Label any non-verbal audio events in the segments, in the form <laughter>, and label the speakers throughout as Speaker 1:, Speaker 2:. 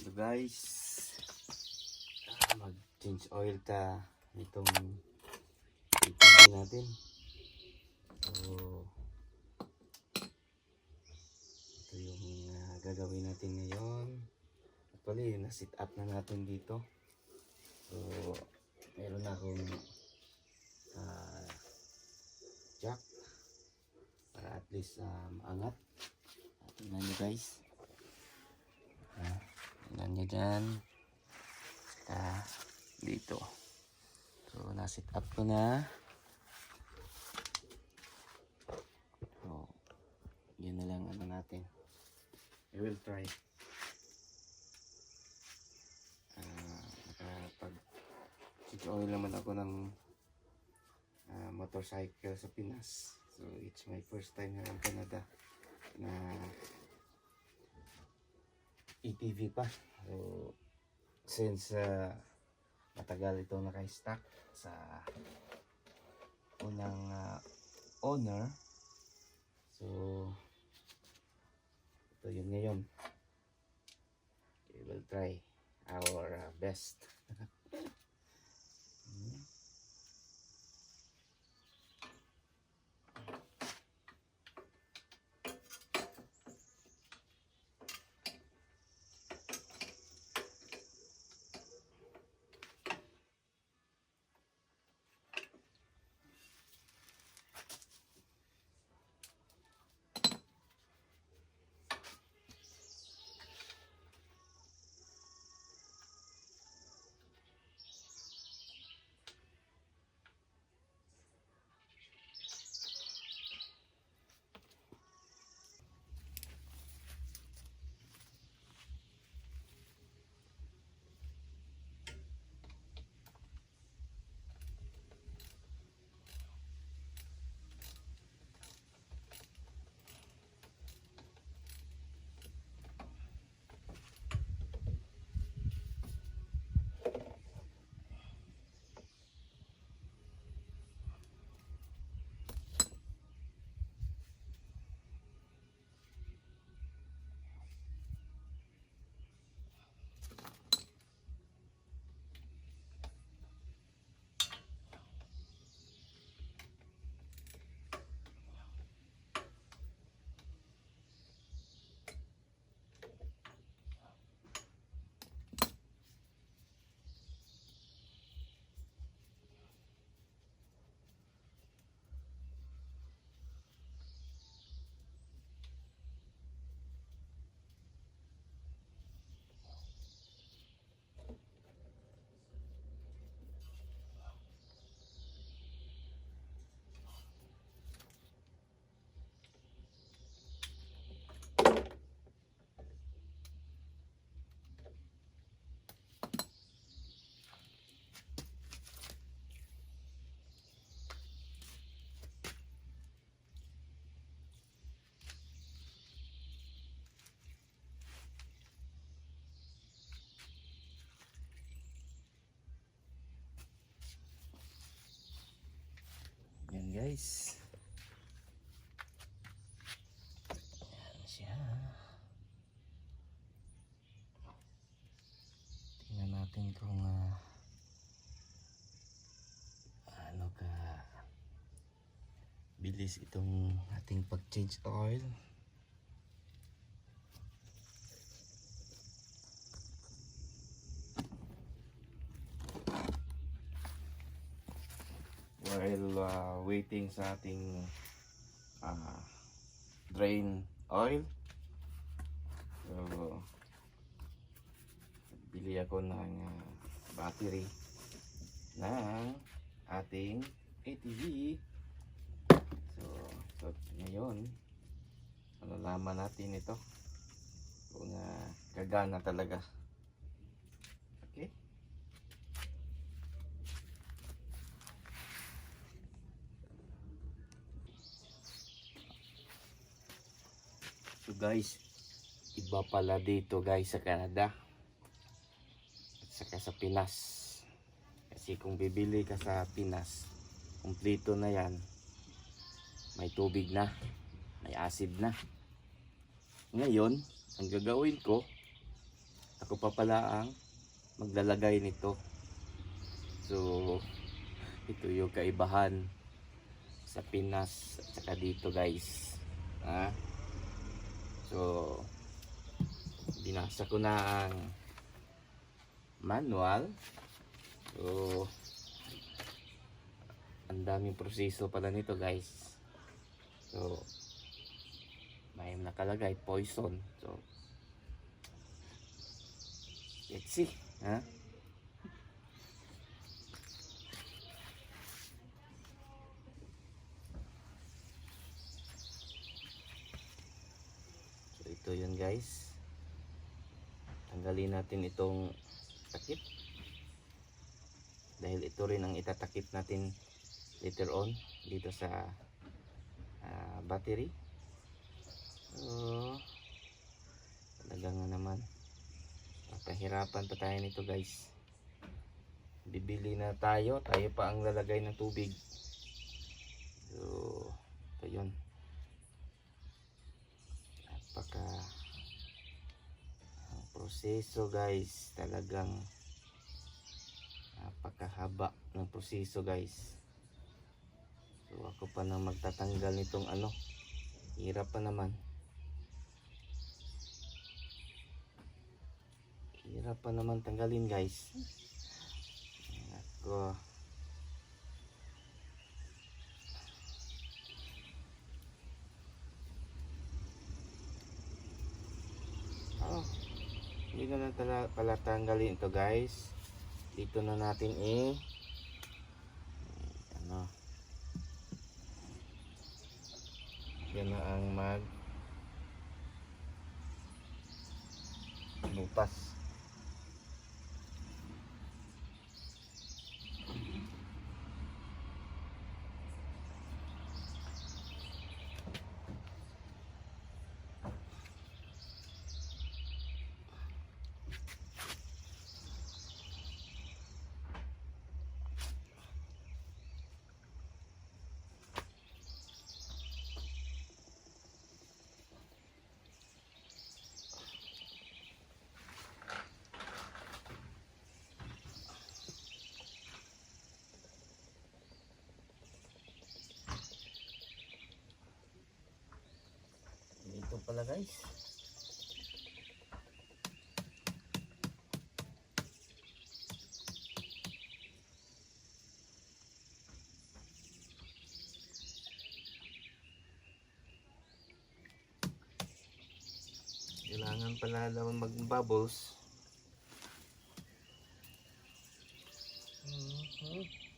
Speaker 1: So guys, ah, mag-change oil ta itong ATV natin. So, ito yung ah, gagawin natin ngayon. Actually, na-sit up na natin dito. So, meron akong ah, jack para at least maangat. Ah, Tingnan nyo guys. Ah, tingnan nyo dyan. Saka dito. So, na-sit up ko na. So, yun na lang ano natin. I will try. Ah, nakapag check oil naman ako ng ah, motorcycle sa Pinas. So, it's my first time here in Canada na ATV pa. So, since uh, matagal ito naka-stack sa unang ah, owner, so, ito yun ngayon. We will try our ah, best. <laughs> guys. Tingnan natin kung ah, ano ka bilis itong ating pag-change oil. Waiting sa ating uh, drain oil. So, bili ako ng uh, battery ng ating ATV. So, so ngayon, malalaman natin ito kung uh, kagana talaga. Okay? So guys, iba pala dito guys sa Canada. At saka sa Pinas. Kasi kung bibili ka sa Pinas, kumplito na yan. May tubig na. May acid na. Ngayon, ang gagawin ko, ako pa pala ang maglalagay nito. So, ito yung kaibahan sa Pinas at saka dito guys. Ha? So, binasa ko na ang manual. So, ang daming proseso pala nito guys. So, may nakalagay poison. So, let's see. Ha? So, ito yun guys. Tanggalin natin itong takip. Dahil ito rin ang itatakip natin later on dito sa ah, battery. So, talaga nga naman. Papahirapan pa tayo nito guys. Bibili na tayo. Tayo pa ang lalagay ng tubig. So, ito yun. Napaka ang proseso guys. Talagang napakahaba ng proseso guys. So ako pa na magtatanggal nitong ano. Hirap pa naman. Hirap pa naman tanggalin guys. Ako oh hindi na tala, pala tanggalin ito guys. Dito na natin eh ano. Yan na ang mag lupas dito pala guys kailangan pala naman mag bubbles Mhm.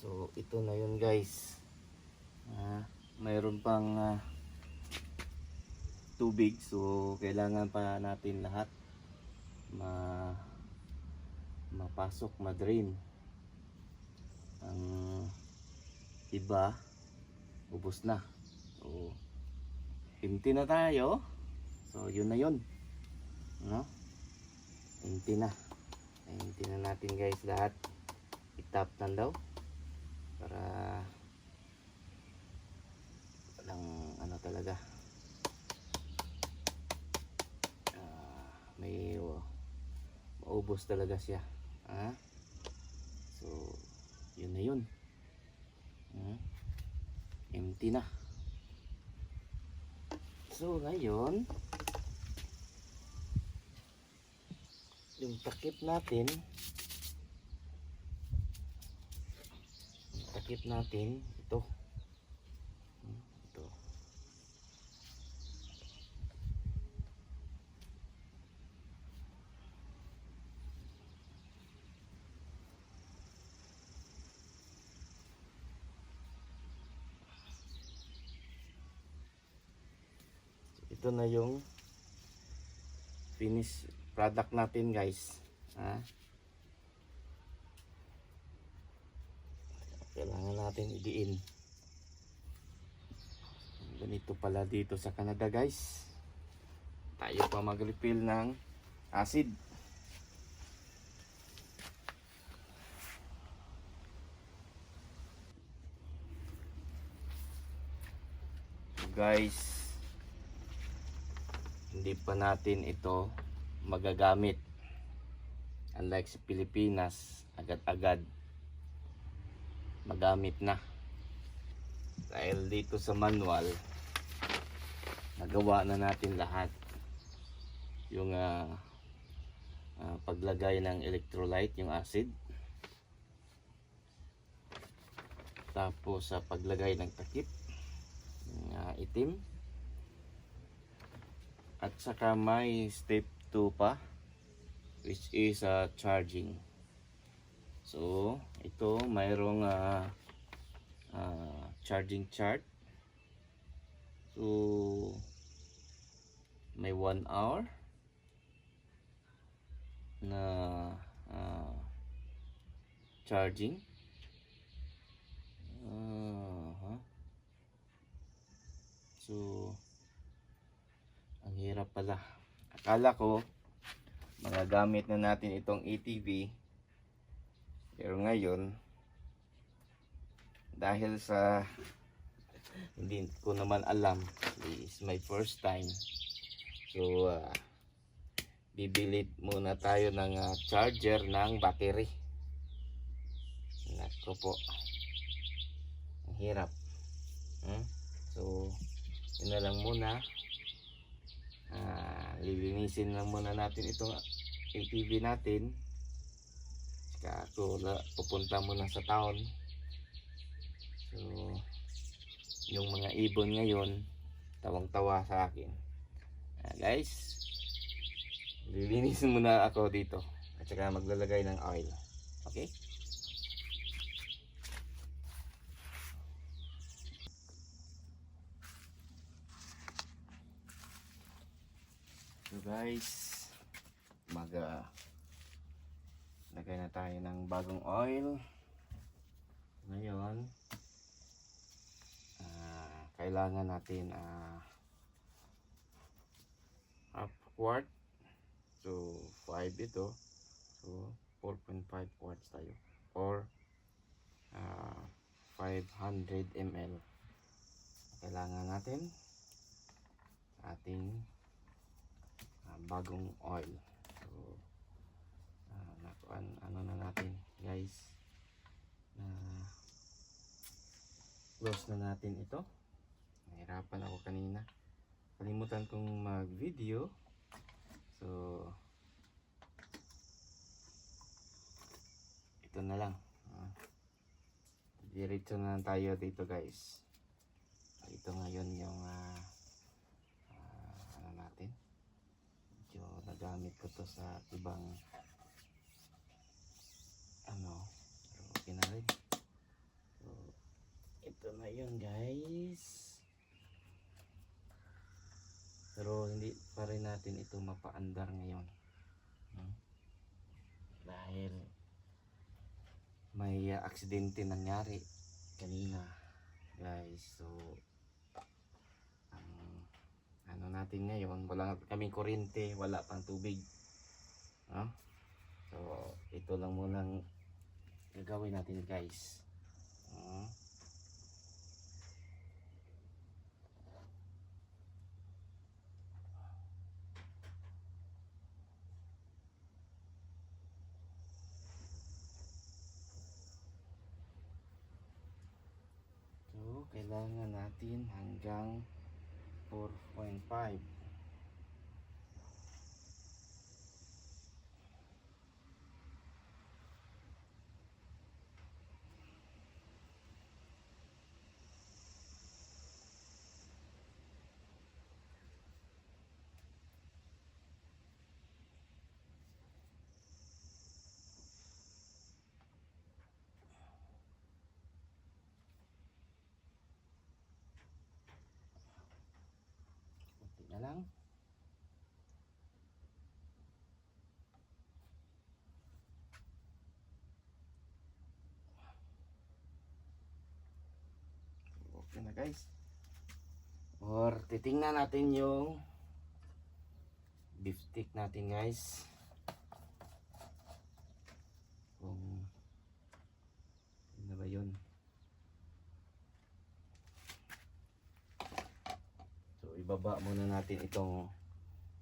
Speaker 1: So, ito na yun guys. Ah, mayroon pang ah, tubig. So, kailangan pa natin lahat ma mapasok, ma-drain. Ang iba, ubos na. So, empty na tayo. So, yun na yun. No? Empty na. Empty na natin guys lahat. Itap na daw para walang ano talaga Ah, may oh, maubos talaga siya ha? so yun na yun Hmm? empty na. So, ngayon, yung takip natin, takip natin, ito. Ito. Ito na yung finish product natin guys. Ha? Kailangan natin idiin. Ganito pala dito sa Canada guys. Tayo pa mag-refill ng acid. Guys, hindi pa natin ito magagamit. Unlike sa Pilipinas, agad-agad magamit na. Dahil dito sa manual, nagawa na natin lahat. Yung ah, ah, paglagay ng electrolyte, yung acid. Tapos sa paglagay ng takip, yung ah, itim. At saka may step 2 pa which is uh, charging. So, ito mayroong uh, uh, charging chart. So, may 1 hour na uh, charging. Uh, So, ang hirap pala. Akala ko, magagamit na natin itong ATV. Pero ngayon, dahil sa hindi ko naman alam, is my first time. So, ah, bibili muna tayo ng ah, charger ng battery. Nako po. Ang hirap. Hmm? So, yun na lang muna. Ah, lilinisin lang muna natin itong ATV natin. La- pupunta muna sa town. So, yung mga ibon ngayon, tawang-tawa sa akin. Ah, guys, lilinisin muna ako dito. At saka maglalagay ng oil. Okay? So guys, mag ah, lagay na tayo ng bagong oil. Ngayon, ah, kailangan natin ah, half quart. So 5 ito. So 4.5 quarts tayo. Or ah, 500 ml. Kailangan natin ating ah, bagong oil. So, nakuan, ano na natin, guys. Na close na natin ito. Nahirapan ako kanina. Kalimutan kong mag-video. So, ito na lang. Ah, Diretso na lang tayo dito, guys. Ito ngayon yung ah, ah, ano natin medyo nagamit ko to sa ibang ano pero okay na rin so ito na yun guys pero hindi pa rin natin ito mapaandar ngayon Hmm? dahil may uh, aksidente nangyari kanina guys so ang ano natin ngayon, wala kaming kuryente, wala pang tubig. No? So, ito lang munang gagawin natin guys. No? So, kailangan natin hanggang 4.5 na lang. Okay na guys. Or titingnan natin yung beef stick natin guys. Kung ano ba yun? So ibaba muna natin itong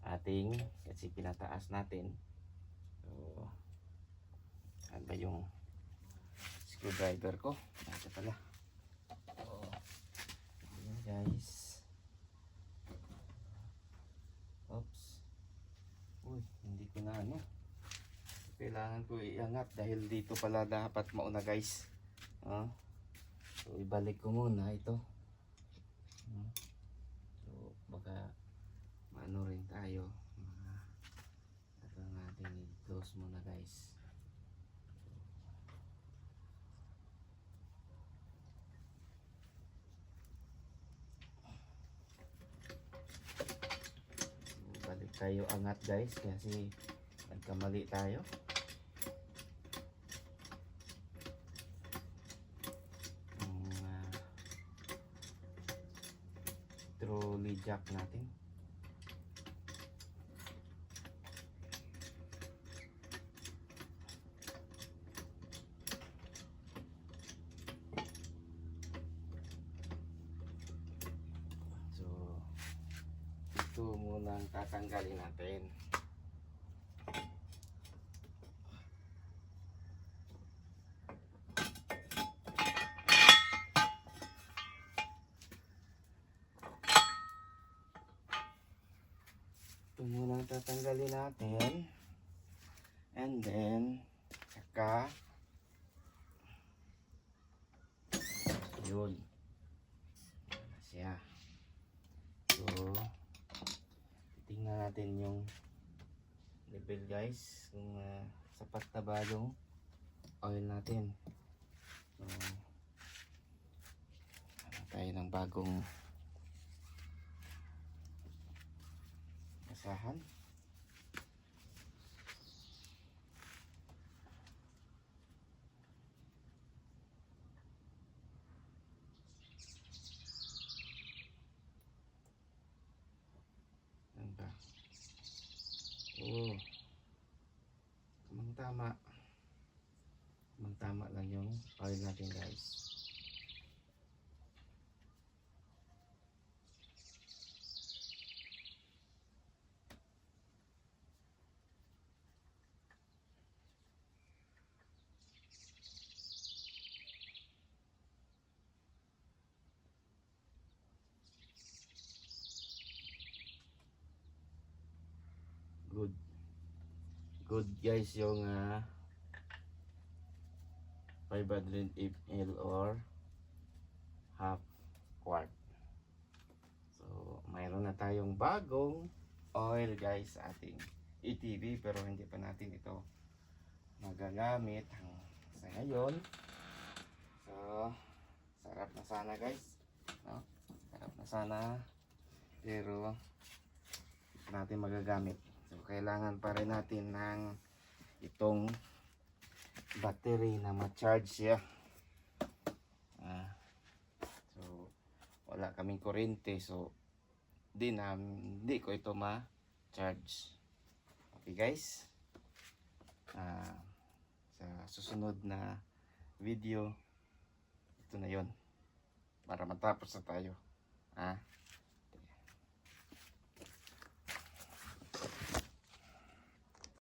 Speaker 1: ating kasi pinataas natin. So ano ba yung screwdriver ko? Ito pala. So, ayan guys. Oops. Uy, hindi ko na ano. Kailangan ko iangat dahil dito pala dapat mauna guys. Ah. So ibalik ko muna ito. Ah. Baka maano rin tayo. Mga ito natin i-close muna guys. Balik tayo angat guys kasi nagkamali tayo. Natin. Muna ang tatanggalin natin. And then, saka, yun. Na siya. So, tingnan natin yung level guys. Kung ah, sapat na ba yung oil natin. So, tayo ng bagong basahan. Good guys yung ah, 500 ml or half quart. So, mayroon na tayong bagong oil guys ating ATV pero hindi pa natin ito magagamit sa ngayon. So, sarap na sana guys. No? Sarap na sana. Pero, natin magagamit. So, kailangan pa rin natin ng itong battery na ma-charge siya. Ah, so, wala kaming kuryente. So, di na, hindi ko ito ma-charge. Okay guys? Ah, sa susunod na video, ito na yon para matapos na tayo. Ah,